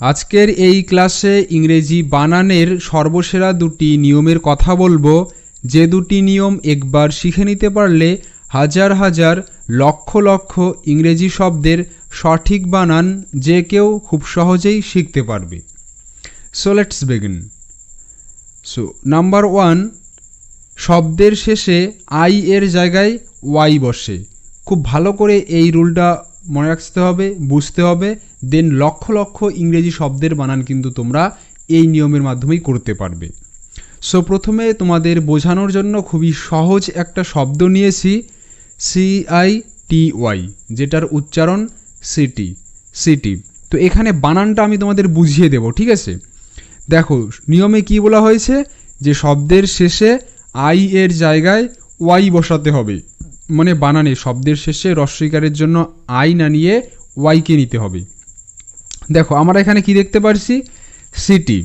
আজকের এই ক্লাসে ইংরেজি বানানের সর্বসেরা দুটি নিয়মের কথা বলব। যে দুটি নিয়ম একবার শিখে নিতে পারলে হাজার হাজার লক্ষ লক্ষ ইংরেজি শব্দের সঠিক বানান যে কেউ খুব সহজেই শিখতে পারবে। So let's begin so number one শব্দের শেষে আই এর জায়গায় ওয়াই বসে। খুব ভালো করে এই রুলটা মনে রাখতে হবে, বুঝতে হবে দেন লক্ষ লক্ষ ইংরেজি শব্দের বানান কিন্তু তোমরা এই নিয়মের মাধ্যমেই করতে পারবে। সো প্রথমে তোমাদের বোঝানোর জন্য খুবই সহজ একটা শব্দ নিয়েছি সি আই টি ওয়াই যেটার উচ্চারণ সিটি সিটি তো এখানে বানানটা আমি তোমাদের বুঝিয়ে দেব, ঠিক আছে? দেখো, নিয়মে কি বলা হয়েছে? যে শব্দের শেষে আই এর জায়গায় ওয়াই বসাতে হবে। মানে বানানে, শব্দের শেষে রস্বীকারের জন্য আই না নিয়ে ওয়াইকে নিতে হবে। দেখো, আমরা এখানে কি দেখতে পারছি? সিটি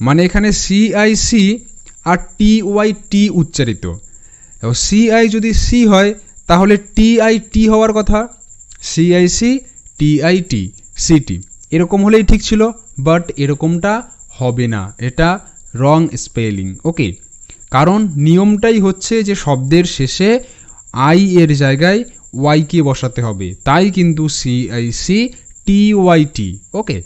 মানে এখানে সি আই সি আর টি ওয়াই টি উচ্চারিত। সি আই যদি সি হয়, তাহলে টি আই টি হওয়ার কথা। C I C T I T city এরকম হলেই ঠিক ছিল বাট এরকমটা হবে না। এটা রং স্পেলিং ওকে কারণ নিয়মটাই হচ্ছে যে শব্দের শেষে আই এর জায়গায় ওয়াইকে বসাতে হবে। তাই কিন্তু C I C T Y T. Okay.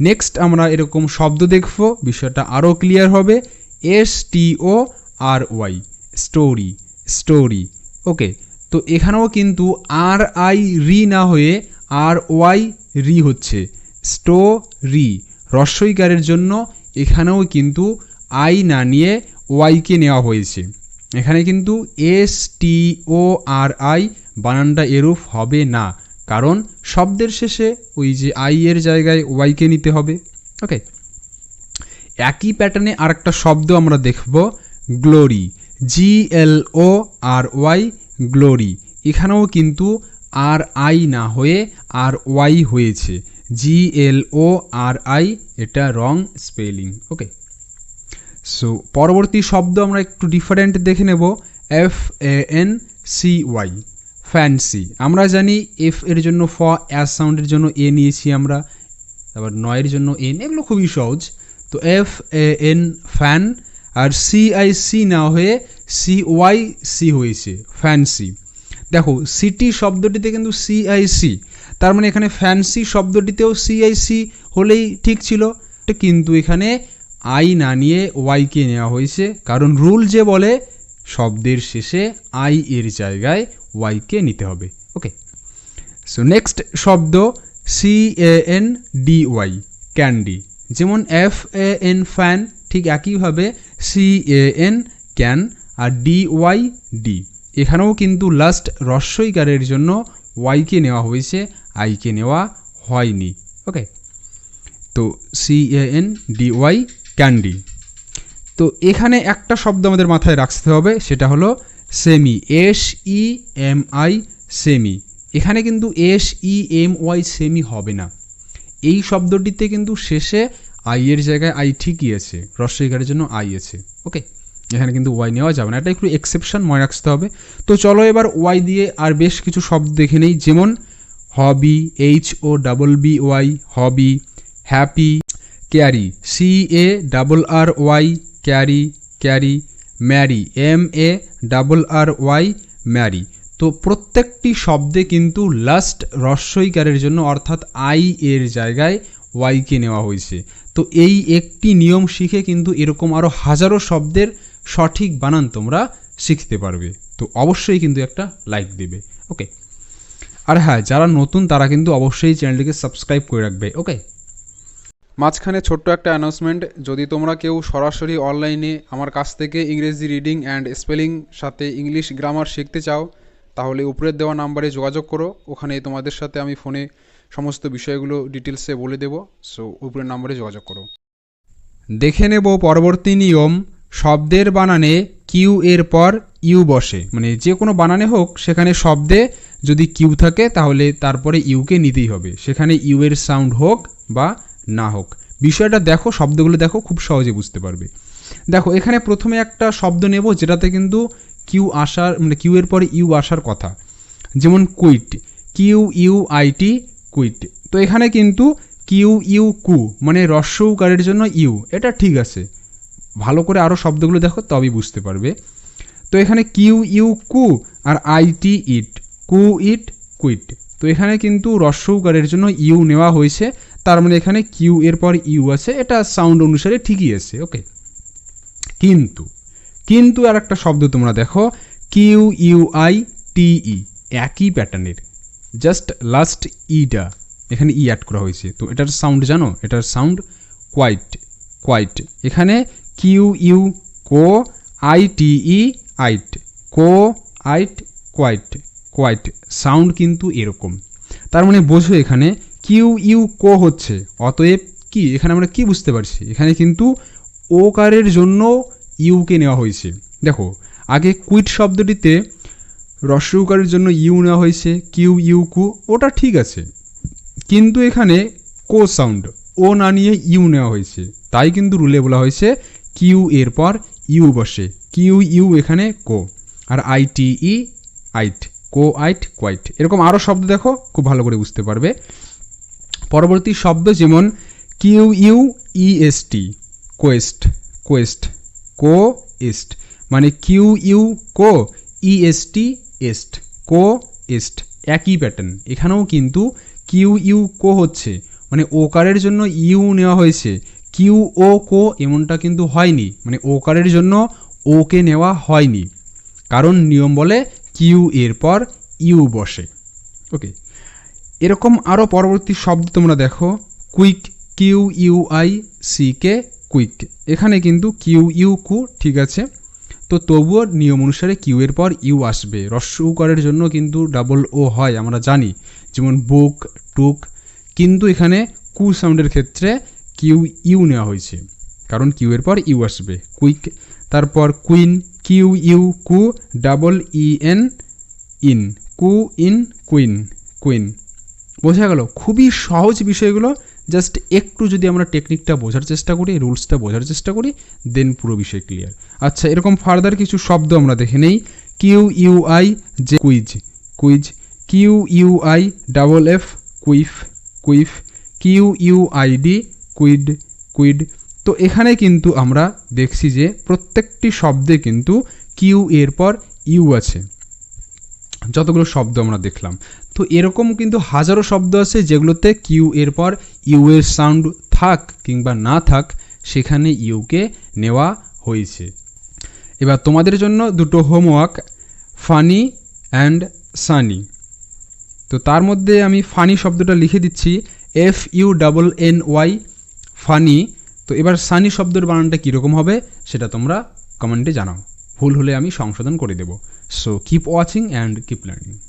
Next আমরা এরকম শব্দ দেখব, বিষয়টা আরও ক্লিয়ার হবে। S T O R Y. Story story. Okay. তো এখানেও কিন্তু আর আই রি না হয়ে আর ওয়াই রি হচ্ছে। স্টো রি রস্বইকারের জন্য এখানেও কিন্তু আই না নিয়ে ওয়াইকে নেওয়া হয়েছে। এখানে কিন্তু S, T, O, R, I বানানটা এরূপ হবে না। কারণ শব্দের শেষে ওই যে আই এর জায়গায় ওয়াইকে নিতে হবে। ওকে? একই প্যাটার্নে আরেকটা শব্দ আমরা দেখব glory G L O R Y glory এখানেও কিন্তু আর আই না হয়ে আর ওয়াই হয়েছে। জি এল ও আর আই এটা রং স্পেলিং। ওকে? সো পরবর্তী শব্দ আমরা একটু ডিফারেন্ট দেখে নেব. F A N C Y fancy আমরা জানি এফ এর জন্য ফ অ্যাস সাউন্ডের জন্য এ নিয়েছি আমরা। তারপর নয়ের জন্য এন এগুলো খুবই সহজ। তো এফ এ এন ফ্যান আর সি আই সি না হয়ে সি ওয়াই সি হয়েছে। ফ্যান্সি দেখো সিটি শব্দটিতে কিন্তু সি আই সি তার মানে এখানে ফ্যান্সি শব্দটিতেও সি আই সি হলেই ঠিক ছিল। কিন্তু এখানে আই না নিয়ে ওয়াইকে নেওয়া হয়েছে। কারণ রুল যে বলে, শব্দের শেষে আই এর জায়গায় ওয়াইকে নিতে হবে। ওকে। সো নেক্সট শব্দ C A N D Y candy. যেমন এফ এ এন ফ্যান ঠিক একইভাবে সি এ এন ক্যান আর ডি ওয়াই ডি এখানেও কিন্তু লাস্ট রস্বইকারের জন্য ওয়াইকে নেওয়া হয়েছে আইকে নেওয়া হয়নি। ওকে। তো C A N D Y candy. তো এখানে একটা শব্দ আমাদের মাথায় রাখতে হবে, সেটা হলো semi S E M I semi. এখানে কিন্তু S E M Y semi হবে না। এই শব্দটিতে কিন্তু শেষে আই এর জায়গায় আই ঠিকই আছে রস্বইকারের জন্য আই আছে। ওকে? এখানে কিন্তু ওয়াই নেওয়া যাবে না, এটা একটু এক্সেপশন মনে রাখতে হবে। তো চলো এবার ওয়াই দিয়ে আর বেশ কিছু শব্দ দেখে নেই, যেমন hobby H O double B Y hobby, happy carry C A double R Y carry carry, marry M A double R Y marry. তো প্রত্যেকটি শব্দে কিন্তু লাস্ট রস্বইকারের জন্য অর্থাৎ আই এর জায়গায় ওয়াইকে নেওয়া হয়েছে। তো এই একটি নিয়ম শিখে কিন্তু এরকম আরও হাজারো শব্দের সঠিক বানান তোমরা শিখতে পারবে। তো অবশ্যই কিন্তু একটা লাইক দেবে। ওকে আর হ্যাঁ যারা নতুন তারা কিন্তু অবশ্যই চ্যানেলটিকে সাবস্ক্রাইব করে রাখবে। ওকে মাঝখানে ছোট্ট একটা অ্যানাউন্সমেন্ট যদি তোমরা কেউ সরাসরি অনলাইনে আমার কাছ থেকে ইংরেজি রিডিং অ্যান্ড স্পেলিং সাথে ইংলিশ গ্রামার শিখতে চাও, তাহলে উপরের দেওয়া নাম্বারে যোগাযোগ করো। ওখানে তোমাদের সাথে আমি ফোনে সমস্ত বিষয়গুলো ডিটেলসে বলে দেবো। সো উপরের নাম্বারে যোগাযোগ করো। দেখে নেব পরবর্তী নিয়ম। শব্দের বানানে কিউ এর পর ইউ বসে। মানে যে কোনো বানানে হোক, সেখানে শব্দে যদি কিউ থাকে, তাহলে তারপরে ইউকে নিতেই হবে। সেখানে ইউ এর সাউন্ড হোক বা না হোক। বিষয়টা দেখো, শব্দগুলো দেখো, খুব সহজে বুঝতে পারবে। দেখো, এখানে প্রথমে একটা শব্দ নেব, যেটাতে কিন্তু কিউ আসার মানে কিউ এর পরে ইউ আসার কথা। যেমন quite, Q U I T quite. তো এখানে কিন্তু কিউ ইউ কু মানে রস্য উকারের জন্য ইউ, এটা ঠিক আছে। ভালো করে আরও শব্দগুলো দেখো, তবেই বুঝতে পারবে। তো এখানে কিউ ইউ কু আর আই টি ইট, কু ইট, কুইট। তো এখানে কিন্তু রস্য উকারের জন্য ইউ নেওয়া হয়েছে। তার মানে এখানে কিউ এর পর ইউ আছে, এটা সাউন্ড অনুসারে ঠিকই আছে ওকে কিন্তু কিন্তু আর একটা শব্দ তোমরা দেখো Q U I T E একই প্যাটার্নের জাস্ট লাস্ট ইটা এখানে ই অ্যাড করা হয়েছে। তো এটার সাউন্ড জানো? এটার সাউন্ড কোয়াইট কোয়াইট এখানে কিউ ইউ কো আই টি ই আইট কো আইট কোয়াইট কোয়াইট সাউন্ড কিন্তু এরকম। তার মানে বোঝো এখানে কিউ ইউ কো হচ্ছে। অতএব কি? এখানে আমরা কি বুঝতে পারছি? এখানে কিন্তু ওকারের জন্য ইউকে নেওয়া হয়েছে। দেখো, আগে কুইট শব্দটিতে রস্যউকারের জন্য ইউ নেওয়া হয়েছে, কিউ ইউ কু, ওটা ঠিক আছে। কিন্তু এখানে কো সাউন্ড, ও না নিয়ে ইউ নেওয়া হয়েছে। তাই কিন্তু রুলে বলা হয়েছে কিউ এর পর ইউ বসে। কিউ ইউ এখানে কো। আর আই টি ই, আইট, কো আইট, কোয়াইট। এরকম আরও শব্দ দেখো, খুব ভালো করে বুঝতে পারবে। পরবর্তী শব্দ যেমন Q U E S T quest quest কো ইস্ট মানে কিউ ইউ কো ই এস টি এস্ট কো ইস্ট একই প্যাটার্ন এখানেও কিন্তু কিউ ইউ কো হচ্ছে মানে ওকারের জন্য ইউ নেওয়া হয়েছে কিউ ও কো এমনটা কিন্তু হয়নি মানে ওকারের জন্য ওকে নেওয়া হয়নি, কারণ নিয়ম বলে কিউ এর পর ইউ বসে। ওকে এরকম আরও পরবর্তী শব্দ তোমরা দেখো, quick Q U I C K quick. এখানে কিন্তু কিউ ইউ কু ঠিক আছে? তো তবুও নিয়ম অনুসারে কিউ এর পর ইউ আসবে। রস্য উকারের জন্য কিন্তু ডাবল ও হয়, আমরা জানি। যেমন বুক, টুক। কিন্তু এখানে কু সাউন্ডের ক্ষেত্রে কিউ ইউ নেওয়া হয়েছে। কারণ কিউ এর পর ইউ আসবে। কুইক। তারপর কুইন কিউ ইউ কু ডাবল ই এন ইন। কু, ইন, কুইন। কুইন। বোঝা গেল। খুবই সহজ বিষয়গুলো। জাস্ট একটু যদি আমরা টেকনিকটা বোঝার চেষ্টা করি, রুলসটা বোঝার চেষ্টা করি, দেন পুরো বিষয় ক্লিয়ার। আচ্ছা এরকম ফার্দার কিছু শব্দ আমরা দেখে নেই। কিউ ইউ আই যে quiz. Quiz. Q U I double F, quiff quiff. Q D, quid quid. তো এখানে কিন্তু আমরা দেখছি যে প্রত্যেকটি শব্দে কিন্তু কিউ এর পর ইউ আছে। যতগুলো শব্দ আমরা দেখলাম। তো এরকম কিন্তু হাজারো শব্দ আছে যেগুলোতে কিউ এর পর ইউ এর সাউন্ড থাক কিংবা না থাক সেখানে ইউকে নেওয়া হয়েছে। এবার তোমাদের জন্য দুটো হোমওয়ার্ক ফানি অ্যান্ড সানি তো তার মধ্যে আমি ফানি শব্দটা লিখে দিচ্ছি। F U double N Y funny তো এবার সানি শব্দের বানানটা কীরকম হবে সেটা তোমরা কমেন্টে জানাও। ভুল হলে আমি সংশোধন করে দেবো। So keep watching and keep learning.